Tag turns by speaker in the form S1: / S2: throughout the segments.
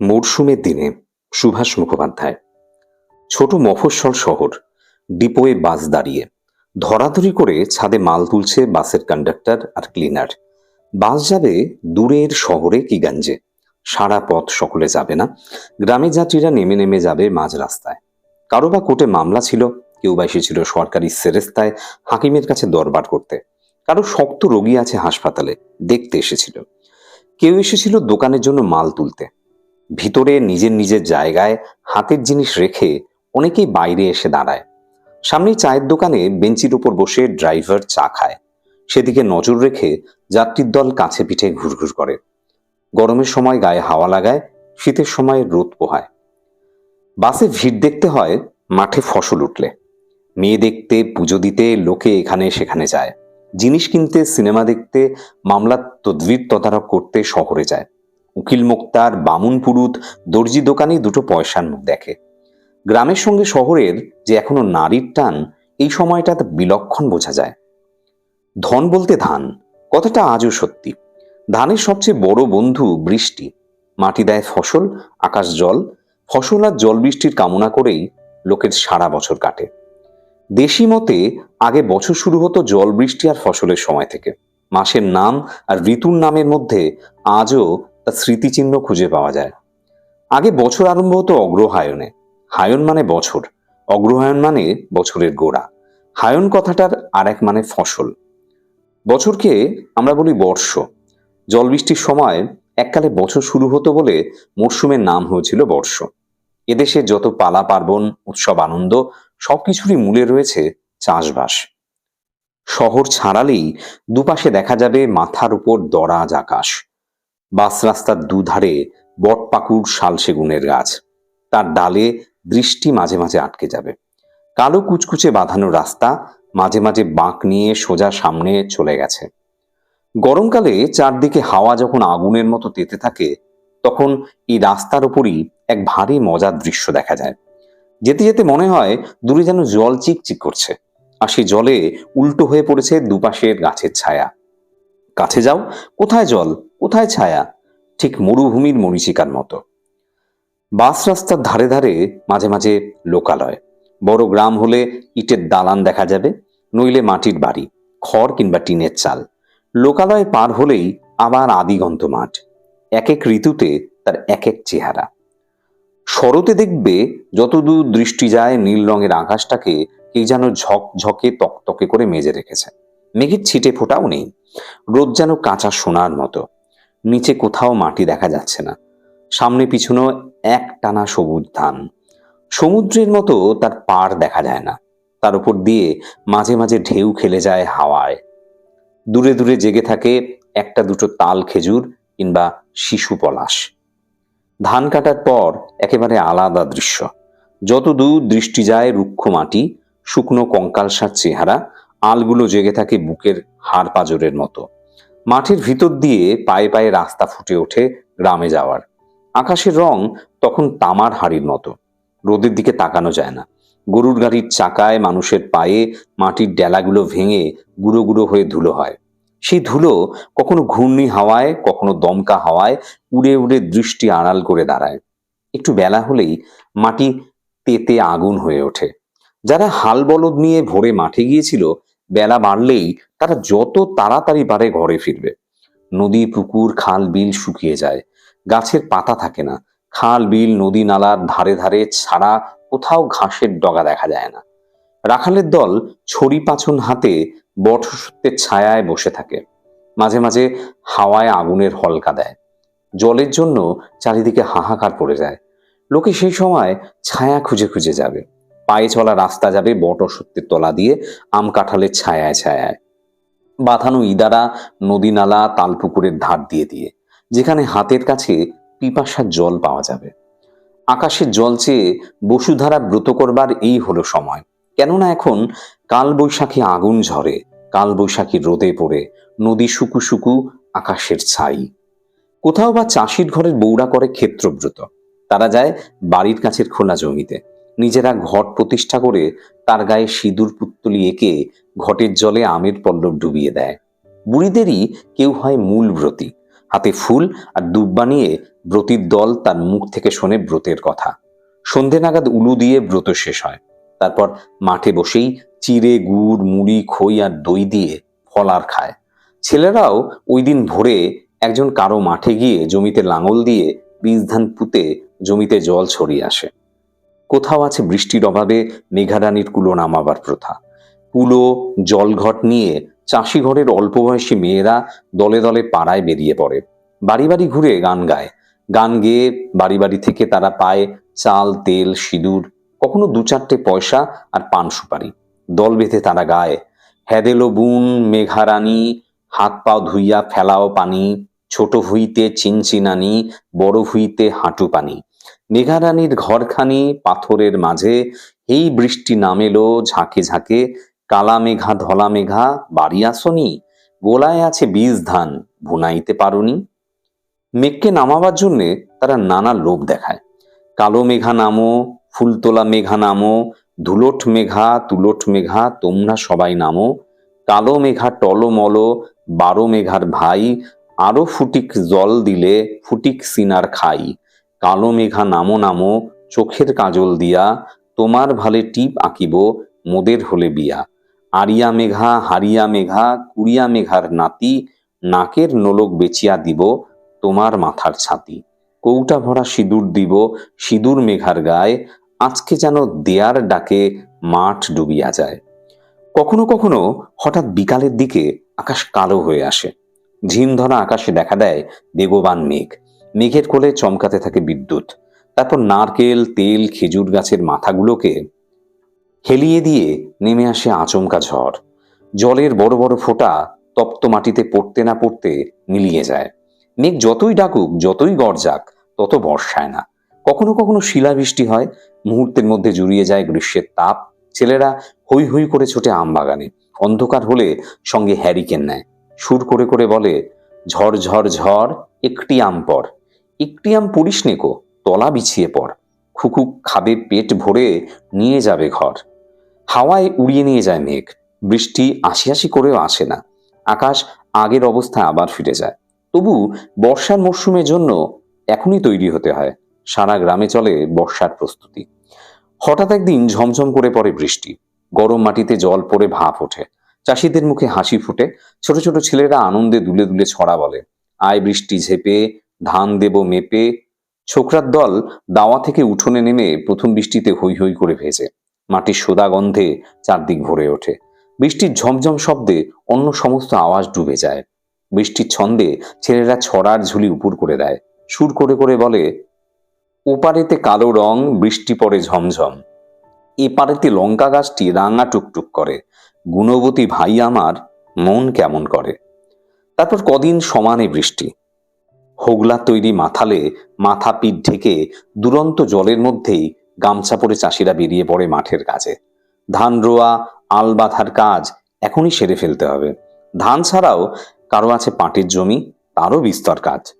S1: মরশুমের দিনে সুভাষ মুখোপাধ্যায়। ছোট মফস্বল শহর, ডিপোয়ে বাস দাঁড়িয়ে। ধরাধরি করে ছাদে মাল তুলছে বাসের কন্ডাক্টর আর ক্লিনার বাস যাবে দূরের শহরে কিগঞ্জে সারা পথ সকলে যাবে না। গ্রামে যাত্রীরা নেমে নেমে যাবে মাঝ রাস্তায়। কারও বা কোর্টে মামলা ছিল, কেউ বা এসেছিল সরকারি সেরেস্তায় হাকিমের কাছে দরবার করতে। কারও শক্ত রোগী আছে হাসপাতালে, দেখতে এসেছিল। কেউ এসেছিল দোকানের জন্য মাল তুলতে। ভিতরে নিজের নিজের জায়গায় হাতের জিনিস রেখে অনেকেই বাইরে এসে দাঁড়ায়। সামনেই চায়ের দোকানে বেঞ্চির উপর বসে ড্রাইভার চা খায়। সেদিকে নজর রেখে যাত্রীর দল কাছে পিঠে ঘুরঘুর করে। গরমের সময় গায়ে হাওয়া লাগায়, শীতের সময় রোদ পোহায়। বাসে ভিড় দেখতে হয়, মাঠে ফসল উঠলে। মেয়ে দেখতে, পুজো দিতে, লোকে এখানে সেখানে যায়। জিনিস কিনতে, সিনেমা দেখতে, মামলার তদবির তদারক করতে শহরে যায়। উকিল মুক্তার বামুন পুরুত দর্জি দোকানে দুটো পয়সার মুখ দেখে। গ্রামের সঙ্গে শহরের যে এখনও নারীর টান, এই সময়টা বিলক্ষণ বোঝা যায়। ধন বলতে ধান, কথাটা আজও সত্যি। ধানের সবচেয়ে বড় বন্ধু বৃষ্টি। মাটি দেয় ফসল, আকাশ জল, ফসল আর জল বৃষ্টির কামনা করেই লোকের সারা বছর কাটে। দেশি মতে আগে বছর শুরু হতো জল, বৃষ্টি আর ফসলের সময় থেকে। মাসের নাম আর ঋতুর নামের মধ্যে আজও তার স্মৃতিচিহ্ন খুঁজে পাওয়া যায়। আগে বছর আরম্ভ হতো অগ্রহায়ণে। হায়ন মানে বছর। অগ্রহায়ণ মানে বছরের গোড়া। হায়ন কথাটার আর এক মানে ফসল। বছরকে আমরা বলি বর্ষ। জল বৃষ্টির সময় এককালে বছর শুরু হতো বলে মরশুমের নাম হয়েছিল বর্ষ। এদেশে যত পালা পার্বণ, উৎসব আনন্দ, সবকিছুরই মূলে রয়েছে চাষবাস। শহর ছাড়ালেই দুপাশে দেখা যাবে মাথার উপর দরাজ আকাশ। বাস রাস্তার দুধারে বটপাকুর শাল সেগুনের গাছ। তার ডালে দৃষ্টি মাঝে মাঝে আটকে যাবে। কালো কুচকুচে বাঁধানো রাস্তা মাঝে মাঝে বাঁক নিয়ে সোজা সামনে চলে গেছে। গরমকালে চারদিকে হাওয়া যখন আগুনের মতো তেতে থাকে, তখন এই রাস্তার উপরই এক ভারী মজার দৃশ্য দেখা যায়। যেতে যেতে মনে হয় দূরে যেন জল চিকচিক করছে, আর সেই জলে উল্টো হয়ে পড়েছে দুপাশের গাছের ছায়া। কাছে যাও, কোথায় জল? কোথায় ছায়া? ঠিক মরুভূমির মরিচিকার মতো। বাস রাস্তার ধারে ধারে মাঝে মাঝে লোকালয়। বড় গ্রাম হলে ইটের দালান দেখা যাবে, নইলে মাটির বাড়ি, খড় কিংবা টিনের চাল। লোকালয় পার হলেই আবার আদিগন্ত মাঠ। এক এক ঋতুতে তার এক এক চেহারা। শরতে দেখবে যতদূর দৃষ্টি যায় নীল রঙের আকাশটাকে, কে যেন ঝকঝকে তকতকে করে মেজে রেখেছে। মেঘের ছিটে ফোটাও নেই। রোদ যেন কাঁচা সোনার মতো। নিচে কোথাও মাটি দেখা যাচ্ছে না। সামনে পিছনে এক টানা সবুজ ধান। সমুদ্রের মতো তার পার দেখা যায় না। তার উপর দিয়ে মাঝে মাঝে ঢেউ খেলে যায় হাওয়ায়। দূরে দূরে জেগে থাকে একটা দুটো তাল খেজুর কিংবা শিশু পলাশ। ধান কাটার পর একেবারে আলাদা দৃশ্য। যত দূর দৃষ্টি যায় রুক্ষ মাটি, শুকনো কঙ্কালসার চেহারা, আলগুলো জেগে থাকে বুকের হাড় পাজরের মতো। মাঠের ভিতর দিয়ে পায়ে পায়ে রাস্তা ফুটে ওঠে গ্রামে যাওয়ার। আকাশের রং তখন তামার হাড়ির মতো। রোদের দিকে তাকানো যায় না। গরুর গাড়ির চাকায় মানুষের পায়ে মাটির ডেলাগুলো ভেঙে গুঁড়ো গুঁড়ো হয়ে ধুলো হয়। সেই ধুলো কখনো ঘূর্ণি হাওয়ায়, কখনো দমকা হাওয়ায় উড়ে উড়ে দৃষ্টি আড়াল করে দাঁড়ায়। একটু বেলা হলেই মাটি তেতে আগুন হয়ে ওঠে। যারা হাল বলদ নিয়ে ভোরে মাঠে গিয়েছিল, বেলা বাড়লেই তারা যত তাড়াতাড়ি পারে ঘরে ফিরবে। নদী, পুকুর, খাল, বিল শুকিয়ে যায়। গাছের পাতা থাকে না। খাল, বিল, নদী নালার ধারে ধারে ছাড়া কোথাও ঘাসের ডগা দেখা যায় না। রাখালের দল ছড়ি পাছন হাতে বটসত্যের ছায়ায় বসে থাকে। মাঝে মাঝে হাওয়ায় আগুনের হলকা দেয়। জলের জন্য চারিদিকে হাহাকার পড়ে যায়। লোকে সেই সময় ছায়া খুঁজে খুঁজে যাবে। পায়ে চলা রাস্তা যাবে বট সত্যের তলা দিয়ে, আম কাঁঠালের ছায়ায় ছায়ায়। বাঁধানো ইদারা, নদী নালা, তালপুকুরের ধার দিয়ে দিয়ে, যেখানে হাতের কাছে পিপাসার জল পাওয়া যাবে। আকাশের জল চেয়ে বসুধারা ব্রত করবার এই হলো সময়। কেননা এখন কাল বৈশাখী আগুন ঝরে কাল বৈশাখী রোদে পড়ে, নদী শুকু শুকু আকাশের ছাই। কোথাও বা চাষির ঘরের বৌড়া করে ক্ষেত্রব্রত। তারা যায় বাড়ির কাছের খোলা জমিতে। নিজেরা ঘট প্রতিষ্ঠা করে তার গায়ে সিঁদুর পুত্তলি এঁকে ঘটের জলে আমের পল্লব ডুবিয়ে দেয়। বুড়িদেরই কেউ হয় মূল ব্রতী। হাতে ফুল আর দুব্বা নিয়ে ব্রতির দল তার মুখ থেকে শোনে ব্রতের কথা। সন্ধে নাগাদ উলু দিয়ে ব্রত শেষ হয়। তারপর মাঠে বসেই চিড়ে, গুড়, মুড়ি, খই আর দই দিয়ে ফলার খায়। ছেলেরাও ওই দিন ভোরে একজন কারও মাঠে গিয়ে জমিতে লাঙল দিয়ে বীজ ধান পুঁতে জমিতে জল ছড়িয়ে আসে। কোথাও আছে বৃষ্টির অভাবে মেঘারানির কুলো নামাবার প্রথা। কুলো জলঘট নিয়ে চাষি ঘরের অল্প বয়সী মেয়েরা দলে দলে পাড়ায় বেরিয়ে পড়ে। বাড়ি বাড়ি ঘুরে গান গায়। গান গেয়ে বাড়ি বাড়ি থেকে তারা পায় চাল, তেল, সিঁদুর, কখনো দু চারটে পয়সা আর পান সুপারি। দল বেঁধে তারা গায় হেদেলো বুন মেঘারানি, হাত পাও ধুইয়া ফেলাও পানি, ছোট হইতে চিনচিনানি, বড় হইতে হাঁটু পানি। মেঘারানীর ঘরখানি পাথরের মাঝে, এই বৃষ্টি নামেলো ঝাঁকে ঝাঁকে, কালা মেঘা, ধলা মেঘা, বাড়ি আসনি, গোলায় আছে বীজ ধান, ভুনাইতে পারুনি। মেঘকে নামাবার জন্যে তারা নানা লোভ দেখায়। কালো মেঘা নামো, ফুলতোলা মেঘা নামো ধুলোট মেঘা তুলোট মেঘা, তোমরা সবাই নামো। কালো মেঘা টলমল, বারো মেঘার ভাই, আরও ফুটিক জল দিলে ফুটিক সিনার খাই। কালো মেঘা নামো নামো চোখের কাজল দিয়া, তোমার ভালে টিপ আঁকিব মোদের হলে বিয়া। আরিয়া মেঘা, হারিয়া মেঘা, কুড়িয়া মেঘার নাতি, নাকের নোলক বেচিয়া দিব তোমার মাথার ছাতি। কৌটা ভরা সিঁদুর দিব সিঁদুর মেঘার গায়ে, আজকে যেন দেয়ার ডাকে মাঠ ডুবিয়া যায়। কখনো কখনো হঠাৎ বিকালের দিকে আকাশ কালো হয়ে আসে। ঝিম ধরা আকাশে দেখা দেয় বেগবান মেঘ। মেঘের কোলে চমকাতে থাকে বিদ্যুৎ। তারপর নারকেল, তেল, খেজুর গাছের মাথাগুলোকে হেলিয়ে দিয়ে নেমে আসে আচমকা ঝড়। জলের বড় বড় ফোঁটা তপ্ত মাটিতে পড়তে না পড়তে মিলিয়ে যায়। মেঘ যতই ডাকুক, যতই গরজাক তত বর্ষায় না। কখনো কখনো শিলাবৃষ্টি হয়, মুহূর্তের মধ্যে জুড়িয়ে যায় গ্রীষ্মের তাপ। ছেলেরা হই হই করে ছোটে আম বাগানে। অন্ধকার হলে সঙ্গে হ্যারিকেন নেয়। সুর করে করে বলে, ঝড় ঝড় ঝড়, একটি আম পর। একটি আম পড়িস নেকো তলা বিছিয়ে পড়। খুকুক খাবে পেট ভরে নিয়ে যাবে ঘর। হাওয়ায় উড়িয়ে নিয়ে যায় মেঘ, বৃষ্টি আসি আসি করেও আসে না। আকাশ আগের অবস্থায় আবার ফিরে যায়। তবু বর্ষার মরশুমের জন্য এখনই তৈরি হতে হয়। সারা গ্রামে চলে বর্ষার প্রস্তুতি। হঠাৎ একদিন ঝমঝম করে পড়ে বৃষ্টি। গরম মাটিতে জল পড়ে ভাপ ওঠে। চাষিদের মুখে হাসি ফুটে। ছোট ছোট ছেলেরা আনন্দে দুলে দুলে ছড়া বলে। আয় বৃষ্টি ঝেপে ধান দেব মেপে ছোকরার দল দাওয়া থেকে উঠোনে নেমে প্রথম বৃষ্টিতে হই হই করে ভেজে। মাটির সোদা গন্ধে চারদিক ভরে ওঠে। বৃষ্টির ঝমঝম শব্দে অন্য সমস্ত আওয়াজ ডুবে যায়। বৃষ্টির ছন্দে ছেলেরা ছড়ার ঝুলি উপর করে দেয়। সুর করে করে বলে, ওপারেতে কালো রং, বৃষ্টি পড়ে ঝমঝম। এপারেতে লঙ্কা গাছটি রাঙা টুকটুক করে। গুণবতী ভাই আমার মন কেমন করে? তারপর কদিন সমানে বৃষ্টি। হোগলা তৈরি মাথালে মাথা পিঠ ঢেকে দুরন্ত জলের মধ্যেই গামছা পরে চাষিরা বেরিয়ে পড়ে মাঠের কাজে ধান রোয়া, আল বাঁধার কাজ এখনই সেরে ফেলতে হবে। ধান ছাড়াও কারও আছে পাটের জমি, তারও বিস্তর কাজ।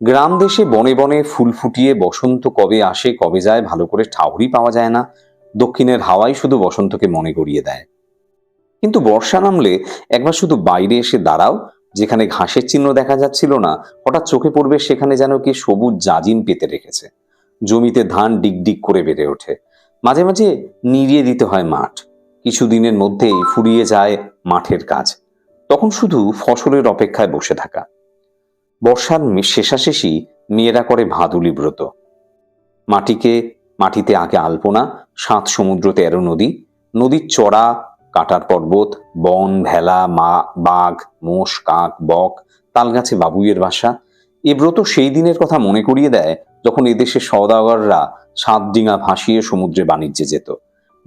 S1: গ্রাম দেশে বনে বনে ফুল ফুটিয়ে বসন্ত কবে আসে, কবে যায়, ভালো করে ঠাউরি পাওয়া যায় না। দক্ষিণের হাওয়াই শুধু বসন্তকে মনে করিয়ে দেয়। কিন্তু বর্ষা নামলে একবার শুধু বাইরে এসে দাঁড়াও যেখানে ঘাসের চিহ্ন দেখা যাচ্ছিল না, হঠাৎ চোখে পড়বে সেখানে যেন কি সবুজ জাজিম পেতে রেখেছে। জমিতে ধান ডিগডিগ করে বেড়ে ওঠে। মাঝে মাঝে নিড়িয়ে দিতে হয় মাঠ। কিছুদিনের মধ্যেই ফুরিয়ে যায় মাঠের কাজ। তখন শুধু ফসলের অপেক্ষায় বসে থাকা। বর্ষার শেষাশেষি মেয়েরা করে ভাদুলি ব্রত। মাটিকে মাটিতে আঁকে আলপনা, সাত সমুদ্র তেরো নদী, নদীর চড়া কাটার পর্বত বন, ভেলা, মা, বাঘ, মোষ, কাক, বক, তালগাছে বাবুইয়ের বাসা। এ ব্রত সেই দিনের কথা মনে করিয়ে দেয় যখন এদেশের সওদাগররা সাত ডিঙা ভাসিয়ে সমুদ্রে বাণিজ্যে যেত।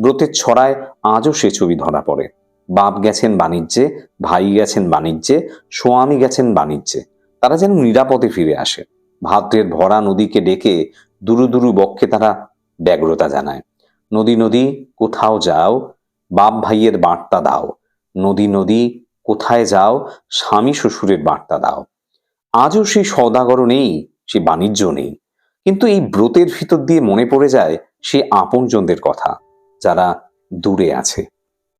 S1: ব্রতের ছড়ায় আজও সে ছবি ধরা পড়ে। বাপ গেছেন বাণিজ্যে, ভাই গেছেন বাণিজ্যে, স্বামী গেছেন বাণিজ্যে। তারা যেন নিরাপদে ফিরে আসে। ভাদ্রের ভরা নদীকে ডেকে দুরু দুরু বক্ষে তারা ব্যগ্রতা জানায়। নদী নদী, কোথাও যাও বাপ ভাইয়ের বার্তা দাও। নদী নদী, কোথায় যাও? স্বামী, শ্বশুরের বার্তা দাও। আজও সেই সদাগর নেই, সে বাণিজ্য নেই। কিন্তু এই ব্রতের ভিতর দিয়ে মনে পড়ে যায় সে আপনজনদের কথা, যারা দূরে আছে।